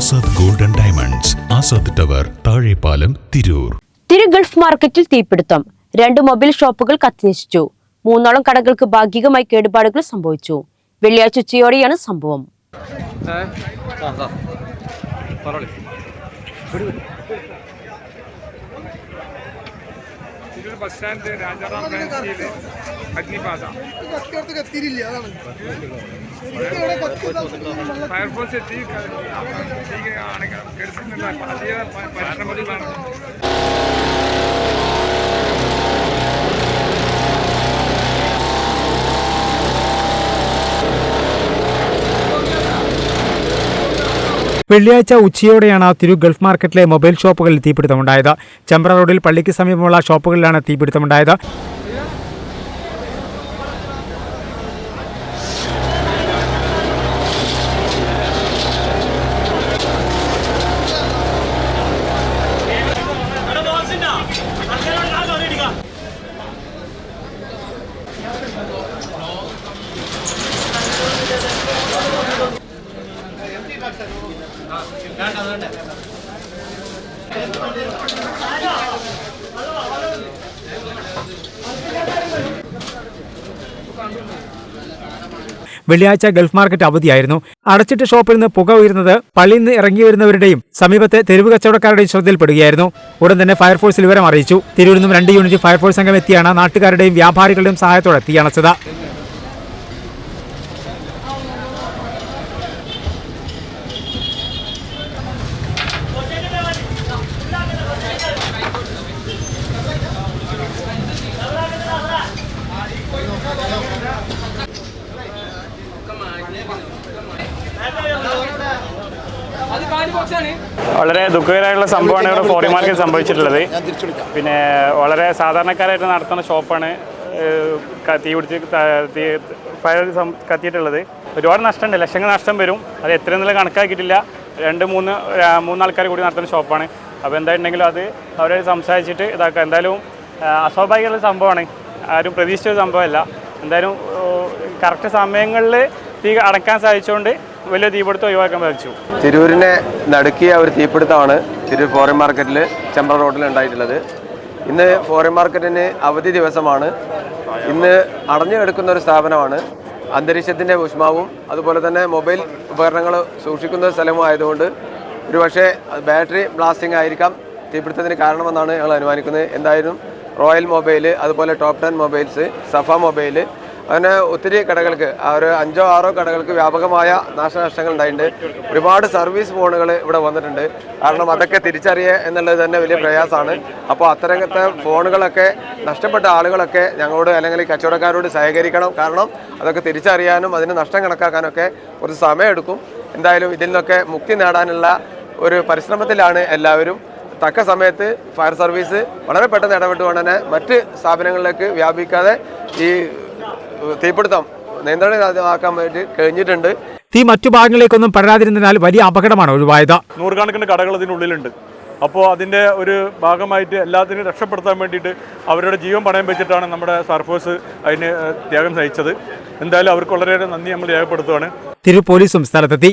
Azad golden diamonds Azad tower Thazhepalam Tirur. Thiru gulf മാർക്കറ്റിൽ തീപിടുത്തം. രണ്ട് മൊബൈൽ ഷോപ്പുകൾ കത്തിനശിച്ചു. മൂന്നോളം കടകൾക്ക് ഭാഗികമായി കേടുപാടുകൾ സംഭവിച്ചു. വെള്ളിയാഴ്ച ഉച്ചയോടെയാണ് സംഭവം. Tirur bus stand Rajaram ഫാൻസിയിൽ അഗ്നിപാത fire force എത്തി ക- തീ ആണെങ്കിൽ കെടുത്തുന്നില്ല അതീവ പ- പരിശ്രമത്തിലാണ് വെള്ളിയാഴ്ച ഉച്ചയോടെയാണ് തിരു ഗൾഫ് മാർക്കറ്റിലെ മൊബൈൽ ഷോപ്പുകളിൽ തീപിടുത്തമുണ്ടായത്. ചെമ്പ്ര റോഡിൽ പള്ളിക്ക് സമീപമുള്ള ഷോപ്പുകളിലാണ് തീപിടുത്തമുണ്ടായത്. വെള്ളിയാഴ്ച ഗൾഫ് മാർക്കറ്റ് അവധിയായിരുന്നു. അടച്ചിട്ട് ഷോപ്പിൽ നിന്ന് പുക ഉയരുന്നത് പള്ളിയിൽ നിന്ന് ഇറങ്ങി വരുന്നവരുടെയും സമീപത്തെ തെരുവ് കച്ചവടക്കാരുടെയും ശ്രദ്ധയിൽപ്പെടുകയായിരുന്നു. ഉടൻ തന്നെ ഫയർഫോഴ്സ് വിവരം അറിയിച്ചു. തിരൂരിൽ നിന്നും രണ്ട് യൂണിറ്റ് ഫയർഫോഴ്സ് സംഘം എത്തിയാണ് നാട്ടുകാരുടെയും വ്യാപാരികളുടെയും സഹായത്തോടെ തീയണച്ചത്. വളരെ ദുഃഖകരമായിട്ടുള്ള സംഭവമാണ് ഇവിടെ ഫോറി മാർക്കറ്റ് സംഭവിച്ചിട്ടുള്ളത്. പിന്നെ വളരെ സാധാരണക്കാരായിട്ട് നടത്തുന്ന ഷോപ്പാണ് തീ പിടിച്ച് ഫയർ കത്തിയിട്ടുള്ളത്. ഒരുപാട് നഷ്ടമുണ്ട് ലക്ഷങ്ങൾ നഷ്ടം വരും. അത് എത്ര എത്രയെന്നുള്ള കണക്കാക്കിയിട്ടില്ല. രണ്ട് മൂന്ന് മൂന്നാൾക്കാർ കൂടി നടത്തുന്ന ഷോപ്പാണ് അപ്പോൾ എന്തായിട്ടുണ്ടെങ്കിലും അത് അവരെ സംസാരിച്ചിട്ട് ഇതാക്കുക എന്തായാലും അസ്വാഭാവികമുള്ള സംഭവമാണ്. ആരും പ്രതീക്ഷിച്ച ഒരു സംഭവമല്ല. എന്തായാലും കറക്റ്റ് സമയങ്ങളിൽ തീ അടക്കാൻ സാധിച്ചുകൊണ്ട് വലിയ തീപിടുത്തം ഒഴിവാക്കാൻ സാധിച്ചു. തിരൂരിനെ നടുക്കിയ ഒരു തീപിടുത്തമാണ് തിരൂർ ഫോറിൻ മാർക്കറ്റിൽ ചെമ്പ്ര റോഡിൽ ഉണ്ടായിട്ടുള്ളത്. ഇന്ന് ഫോറിൻ മാർക്കറ്റിന് അവധി ദിവസമാണ്. ഇന്ന് അടഞ്ഞു കിടക്കുന്ന ഒരു സ്ഥാപനമാണ്. അന്തരീക്ഷത്തിന്റെ ഊഷ്മാവും അതുപോലെ തന്നെ മൊബൈൽ ഉപകരണങ്ങൾ സൂക്ഷിക്കുന്ന സ്ഥലവും ആയതുകൊണ്ട് ഒരുപക്ഷെ ബാറ്ററി ബ്ലാസ്റ്റിംഗ് ആയിരിക്കാം തീപിടുത്തത്തിന് കാരണമെന്നാണ് ഞങ്ങൾ അനുമാനിക്കുന്നത്. എന്തായാലും റോയൽ മൊബൈൽ അതുപോലെ top ten mobiles Safa mobile അങ്ങനെ ഒത്തിരി കടകൾക്ക് ഒരു അഞ്ചോ ആറോ കടകൾക്ക് വ്യാപകമായ നാശനഷ്ടങ്ങൾ ഉണ്ടായിട്ടുണ്ട്. ഒരുപാട് സർവീസ് ഫോണുകൾ ഇവിടെ വന്നിട്ടുണ്ട്. കാരണം അതൊക്കെ തിരിച്ചറിയുക എന്നുള്ളത് തന്നെ വലിയ പ്രയാസമാണ്. അപ്പോൾ അത്തരത്തെ ഫോണുകളൊക്കെ നഷ്ടപ്പെട്ട ആളുകളൊക്കെ ഞങ്ങളോട് അല്ലെങ്കിൽ കച്ചവടക്കാരോട് സഹകരിക്കണം. കാരണം അതൊക്കെ തിരിച്ചറിയാനും അതിന് നഷ്ടം കണക്കാക്കാനൊക്കെ കുറച്ച് സമയമെടുക്കും. എന്തായാലും ഇതിൽ നിന്നൊക്കെ മുക്തി നേടാനുള്ള ഒരു പരിശ്രമത്തിലാണ് എല്ലാവരും. തക്ക സമയത്ത് ഫയർ സർവീസ് വളരെ പെട്ടെന്ന് ഇടപെട്ടുകൊണ്ട് തന്നെ മറ്റ് സ്ഥാപനങ്ങളിലേക്ക് വ്യാപിക്കാതെ ഈ തീപിടുത്തം നിയന്ത്രണമാക്കാൻ വേണ്ടി കഴിഞ്ഞിട്ടുണ്ട്. തീ മറ്റു ഭാഗങ്ങളിലേക്കൊന്നും പടരാതിരുന്നതിനാൽ വലിയ അപകടമാണ് ഒഴിവായത്. നൂറുകണക്കിന് കടകൾ ഇതിനുള്ളിലുണ്ട് അപ്പോൾ അതിന്റെ ഒരു ഭാഗമായിട്ട് എല്ലാത്തിനും രക്ഷപ്പെടുത്താൻ വേണ്ടിയിട്ട് അവരുടെ ജീവൻ പണയം വെച്ചിട്ടാണ് നമ്മുടെ സർഫോഴ്സ് അതിന് ത്യാഗം സഹിച്ചത്. എന്തായാലും അവർക്ക് വളരെയേറെ നന്ദി നമ്മൾ രേഖപ്പെടുത്തുകയാണ് തിരു പോലീസും സ്ഥലത്തെത്തി.